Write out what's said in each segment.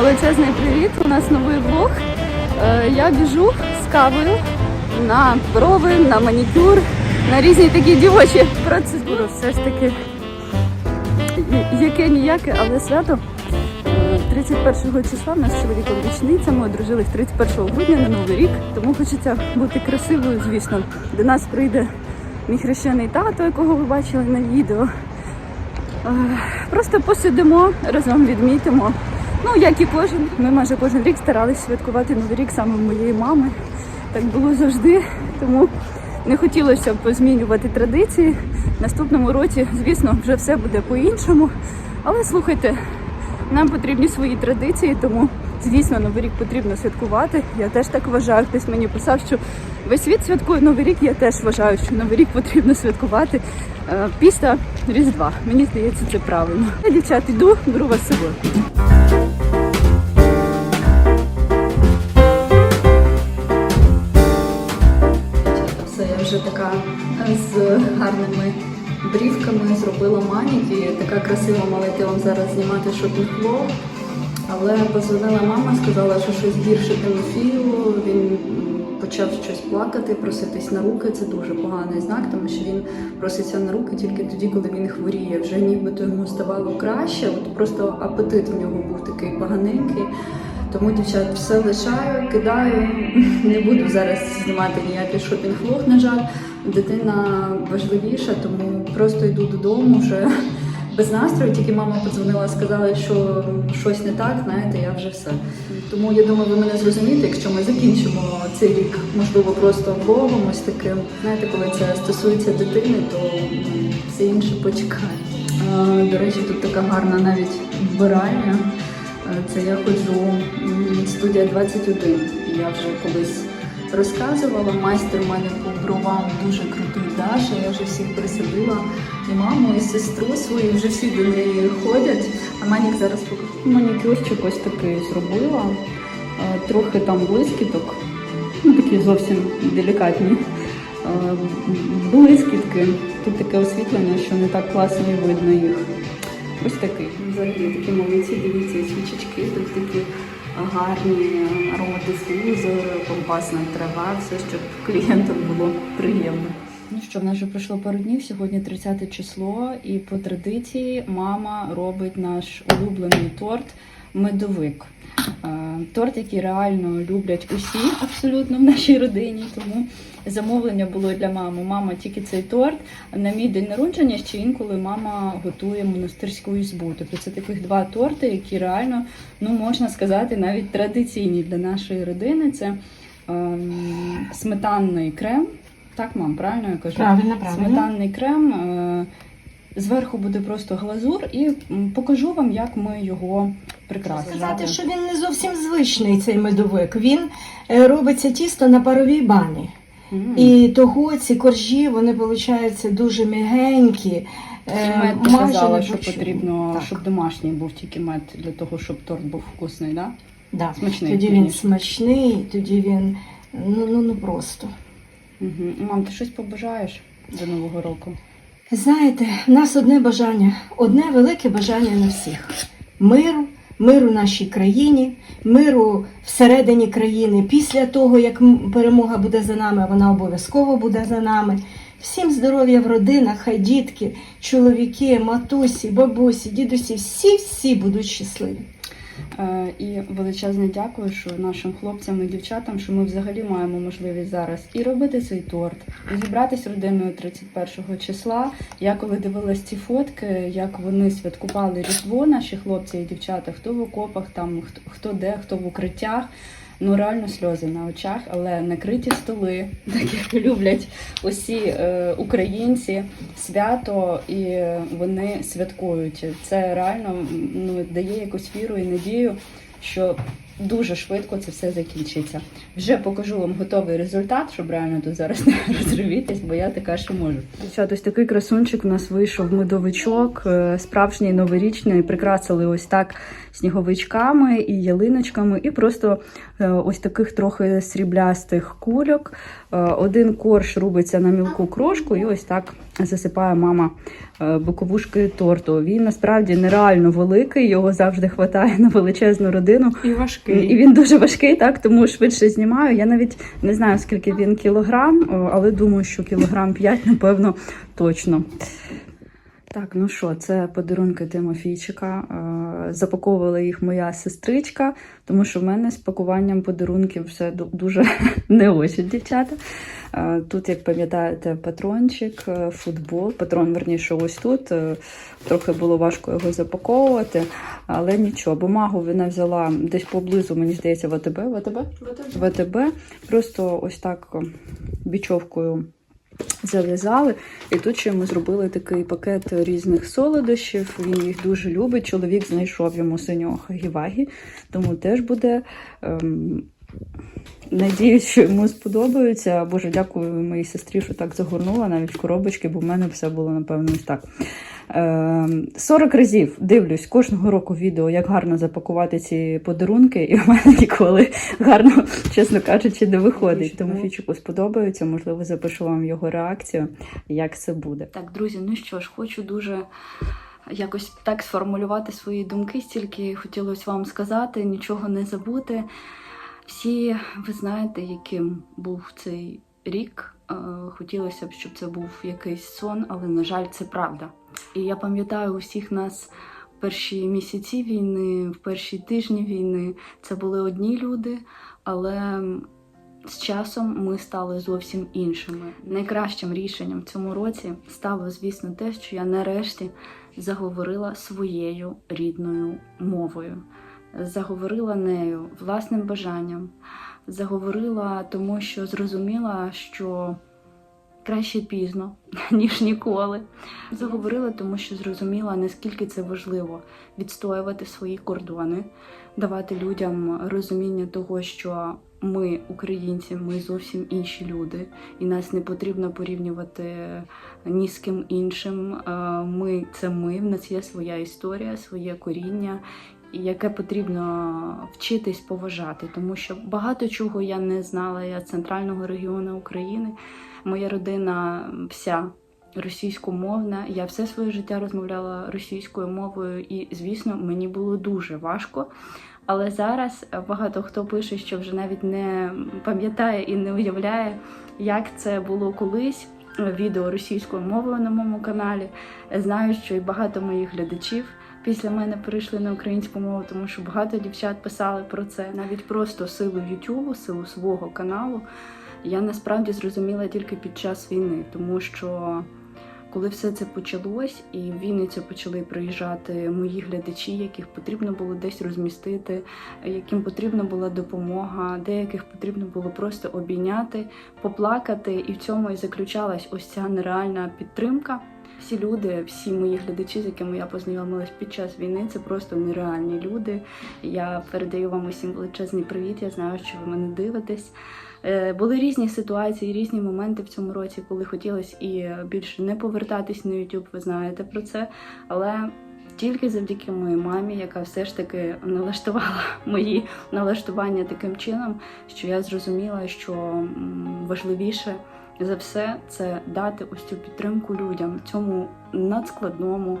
Величезний привіт! У нас новий влог. Е, Я біжу з кавою на брови, на манікюр, на різні такі дівочі процедури. Все ж таки, яке ніяке, але свято. Е, 31 числа в нас чоловіком річниця. Ми одружились 31 грудня на Новий рік, тому хочеться бути красивою, звісно. До нас прийде мій хрещений тато, якого ви бачили на відео. Е, Просто посидимо, разом відмітимо. Ну, як і кожен, ми майже кожен рік старалися святкувати Новий рік саме моєї мами. Так було завжди, тому не хотілося б змінювати традиції. В наступному році, звісно, вже все буде по-іншому. Але слухайте, нам потрібні свої традиції, тому, звісно, Новий рік потрібно святкувати. Я теж так вважаю. Хтось мені писав, що весь світ святкує Новий рік. Я теж вважаю, що Новий рік потрібно святкувати е, після Різдва. Мені здається, це правильно. Дівчат, йду, беру вас з собою. З гарними брівками зробила маніки. Така красива мала вам зараз знімати шопінг-влог. Але позвонила мама, сказала, що щось гірше Тимофію. Він почав щось плакати, проситись на руки. Це дуже поганий знак, тому що він проситься на руки тільки тоді, коли він хворіє. Вже нібито йому ставало краще. От просто апетит в нього був такий поганенький. Тому, дівчат, все лишаю, кидаю. Не буду зараз знімати ніякий шопінг-влог, на жаль. Дитина важливіша, тому просто йду додому вже без настрою. Тільки мама подзвонила, сказала, що щось не так, знаєте, я вже все. Тому я думаю, ви мене зрозумієте, якщо ми закінчимо цей рік, можливо, просто влогом ось таким. Знаєте, коли це стосується дитини, то все інше почекає. До речі, тут така гарна навіть вбиральня. Це я ходжу студія 21. Я вже колись розказувала. Майстер у мене бровам дуже крутий Даша. Я вже всіх присадила. І маму, і сестру свою, вже всі до неї ходять. А Манік зараз. Манікюрчик ось такий зробила. Е, Трохи там блискіток. Ну, такі зовсім делікатні. Е, Блискітки. Тут таке освітлення, що не так класно і видно їх. Ось такий. Взагалі такі молодці, дивіться, свічечки, тут такі гарні аромадифузор, компасна трава, все, щоб клієнтам було приємно. Ну що, в нас вже пройшло пару днів, сьогодні 30 число, і по традиції мама робить наш улюблений торт медовик. Торт, який реально люблять усі абсолютно в нашій родині. Тому замовлення було для мами. Мама тільки цей торт. На мій день народження ще інколи мама готує монастирську ізбу. Тобто це таких два торти, які реально, ну можна сказати, навіть традиційні для нашої родини. Це ем, сметанний крем. Так, мам, правильно я кажу? Правильно, правильно. Сметанний крем. е, Зверху буде просто глазур, і покажу вам, як ми його прикрасимо. Сказати, що він не зовсім звичний цей медовик. Він е, робиться тісто на паровій бані. М. І того ці коржі вони виходять дуже м'ягенькі. І е, мед казала, що бочу. потрібно, Так. щоб домашній був тільки мед для того, щоб торт був вкусний, да? Да. Смачний. Тоді він звісно. смачний, тоді він ну, ну, ну просто. Угу. Мам, ти щось побажаєш до Нового року? Знаєте, в нас одне бажання, одне велике бажання на всіх: миру, миру нашій країні, миру всередині країни. Після того, як перемога буде за нами, вона обов'язково буде за нами. Всім здоров'я в родинах, хай дітки, чоловіки, матусі, бабусі, дідусі, всі всі будуть щасливі. Е, і величезне дякую, що нашим хлопцям і дівчатам, що ми взагалі маємо можливість зараз і робити цей торт, і зібратись родиною 31 числа. Я коли дивилась ці фотки, як вони святкували Різдво, наші хлопці і дівчата, хто в окопах, там хто, хто де, хто в укриттях. Ну реально сльози на очах, але накриті столи, так як люблять усі е, українці, свято, і вони святкують. Це реально ну, дає якусь віру і надію, що дуже швидко це все закінчиться. Вже покажу вам готовий результат, щоб реально тут зараз не розривітись, бо я така, що можу. Дівчата, ось такий красунчик у нас вийшов медовичок, е, справжній новорічний. Прикрасили ось так сніговичками і ялиночками, і просто е, ось таких трохи сріблястих кульок. Е, Один корж робиться на мілку крошку, і ось так засипає мама боковушки торту. Він насправді нереально великий, його завжди хватає на величезну родину. І важкий. І він дуже важкий, так тому швидше знімаю. Я навіть не знаю скільки він кілограм, але думаю, що кілограм 5, напевно, точно. Так, ну що, це подарунки Тимофійчика. Е, Запаковувала їх моя сестричка, тому що в мене з пакуванням подарунків все дуже не очень, дівчата. Е, Тут, як пам'ятаєте, патрончик, е, футбол. Патрон, верніше, ось тут. Трохи було важко його запаковувати, але нічого. Бумагу вона взяла десь поблизу, мені здається, ВТБ. ВТБ? ВТБ. ВТБ. Просто ось так бічовкою зав'язали. І тут ще ми зробили такий пакет різних солодощів. Він їх дуже любить. Чоловік знайшов йому синього хагівагі, тому теж буде. Ем, Надіюсь, що йому сподобаються. Боже, дякую моїй сестрі, що так загорнула навіть коробочки, бо в мене все було, напевно, ось так. Ем, 40 разів дивлюсь кожного року відео, як гарно запакувати ці подарунки, і в мене ніколи гарно, чесно кажучи, не виходить. Тому Фічику сподобається, можливо, запишу вам його реакцію, як це буде. Так, друзі, ну що ж, хочу дуже якось так сформулювати свої думки, стільки хотілося вам сказати, нічого не забути. Всі ви знаєте, яким був цей рік. Е, Хотілося б, щоб це був якийсь сон, але, на жаль, це правда. І я пам'ятаю усіх нас в перші місяці війни, в перші тижні війни. Це були одні люди, але з часом ми стали зовсім іншими. Найкращим рішенням в цьому році стало, звісно, те, що я нарешті заговорила своєю рідною мовою, заговорила нею власним бажанням, заговорила тому, що зрозуміла, що краще пізно, ніж ніколи. Заговорила, тому що зрозуміла, наскільки це важливо відстоювати свої кордони, давати людям розуміння того, що ми, українці, ми зовсім інші люди, і нас не потрібно порівнювати ні з ким іншим. Е, Ми це ми, в нас є своя історія, своє коріння. Яке потрібно вчитись поважати, тому що багато чого я не знала. Я центрального регіону України. Моя родина вся російськомовна. Я все своє життя розмовляла російською мовою, і, звісно, мені було дуже важко. Але зараз багато хто пише, що вже навіть не пам'ятає і не уявляє, як це було колись. Відео російською мовою на моєму каналі. Знаю, що і багато моїх глядачів після мене перейшли на українську мову, тому що багато дівчат писали про це. Навіть просто силу Ютубу, силу свого каналу. Я насправді зрозуміла тільки під час війни, тому що коли все це почалось, і в Вінницю почали приїжджати мої глядачі, яких потрібно було десь розмістити, яким потрібна була допомога, деяких потрібно було просто обійняти, поплакати, і в цьому і заключалась ось ця нереальна підтримка. Всі люди, всі мої глядачі, з якими я познайомилась під час війни, це просто нереальні люди. Я передаю вам усім величезний привіт. Я знаю, що ви мене дивитесь. Е, Були різні ситуації, різні моменти в цьому році, коли хотілося і більше не повертатись на YouTube, ви знаєте про це. Але тільки завдяки моїй мамі, яка все ж таки налаштувала мої налаштування таким чином, що я зрозуміла, що м, за все це дати ось цю підтримку людям цьому надскладному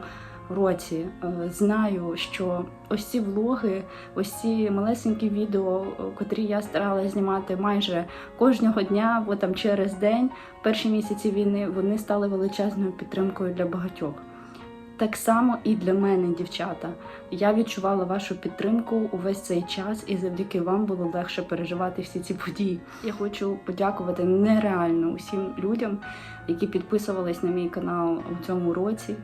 році. Е, Знаю, що ось ці влоги, ось ці малесенькі відео, котрі я старалася знімати майже кожного дня, бо там через день, перші місяці війни, вони стали величезною підтримкою для багатьох. Так само і для мене, дівчата. Я відчувала вашу підтримку увесь цей час, і завдяки вам було легше переживати всі ці події. Я хочу подякувати нереально усім людям, які підписувались на мій канал у цьому році.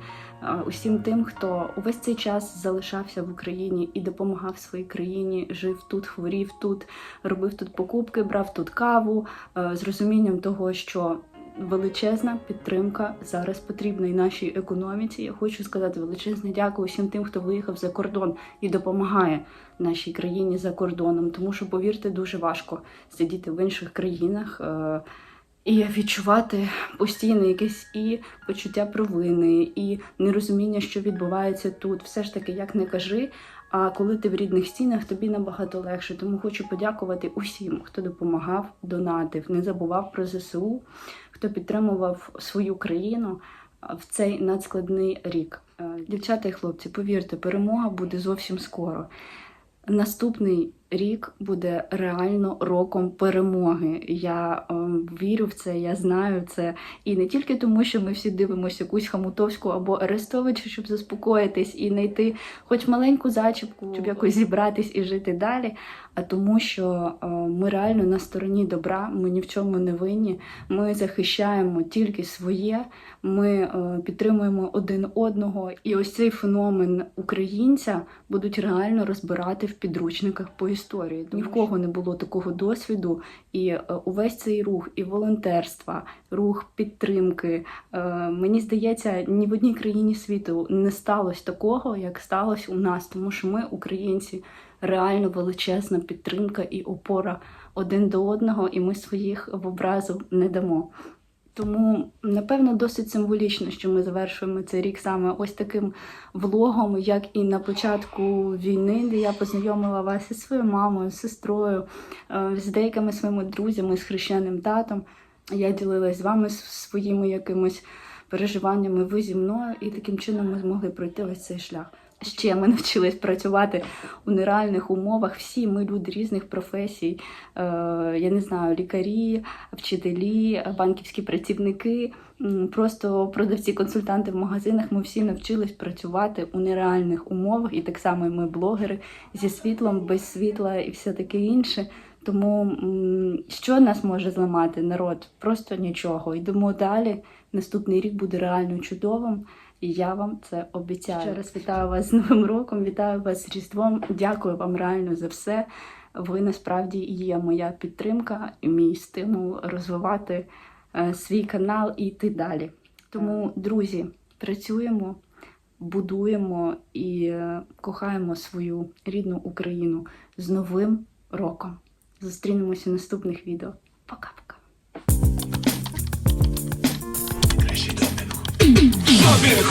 Усім тим, хто увесь цей час залишався в Україні і допомагав своїй країні, жив тут, хворів тут, робив тут покупки, брав тут каву з розумінням того, що величезна підтримка зараз потрібна і нашій економіці. Я хочу сказати величезне дякую всім тим, хто виїхав за кордон і допомагає нашій країні за кордоном. Тому що, повірте, дуже важко сидіти в інших країнах. е, І відчувати постійно якесь і почуття провини, і нерозуміння, що відбувається тут. Все ж таки, як не кажи. А коли ти в рідних стінах, тобі набагато легше. Тому хочу подякувати усім, хто допомагав, донатив, не забував про ЗСУ, хто підтримував свою країну в цей надскладний рік. Е, Дівчата і хлопці, повірте, перемога буде зовсім скоро. Наступний рік буде реально роком перемоги. Я е, вірю в це, я знаю це. І не тільки тому, що ми всі дивимося якусь Хамутовську або Арестовича, щоб заспокоїтись і знайти хоч маленьку зачіпку, щоб якось зібратись і жити далі. А тому, що е, ми реально на стороні добра, ми ні в чому не винні. Ми захищаємо тільки своє, ми е, підтримуємо один одного. І ось цей феномен українця будуть реально розбирати в підручниках по історії. Ні в кого не було такого досвіду, і е, увесь цей рух, і волонтерства, рух підтримки. е, Мені здається, ні в одній країні світу не сталося такого, як сталося у нас, тому що ми, українці, реально величезна підтримка і опора один до одного, і ми своїх в образу не дамо. Тому, напевно, досить символічно, що ми завершуємо цей рік саме ось таким влогом, як і на початку війни, де я познайомила вас із своєю мамою, сестрою, е, з деякими своїми друзями, з хрещеним татом. Я ділилась з вами своїми якимось переживаннями, ви зі мною, і таким чином ми змогли пройти ось цей шлях. Ще ми навчились працювати у нереальних умовах. Всі ми люди різних професій. Е, я не знаю, лікарі, вчителі, банківські працівники, просто продавці, консультанти в магазинах. Ми всі навчились працювати у нереальних умовах, і так само і ми блогери зі світлом, без світла і все таке інше. Тому що нас може зламати народ? Просто нічого. Йдемо далі. Наступний рік буде реально чудовим. І я вам це обіцяю. Ще раз вітаю вас з Новим роком, вітаю вас з Різдвом. Дякую вам реально за все. Ви насправді є моя підтримка і мій стимул розвивати е, свій канал і йти далі. Тому, друзі, працюємо, будуємо і е, кохаємо свою рідну Україну з Новим роком. Зустрінемося в наступних відео. Пока-пока. тобі.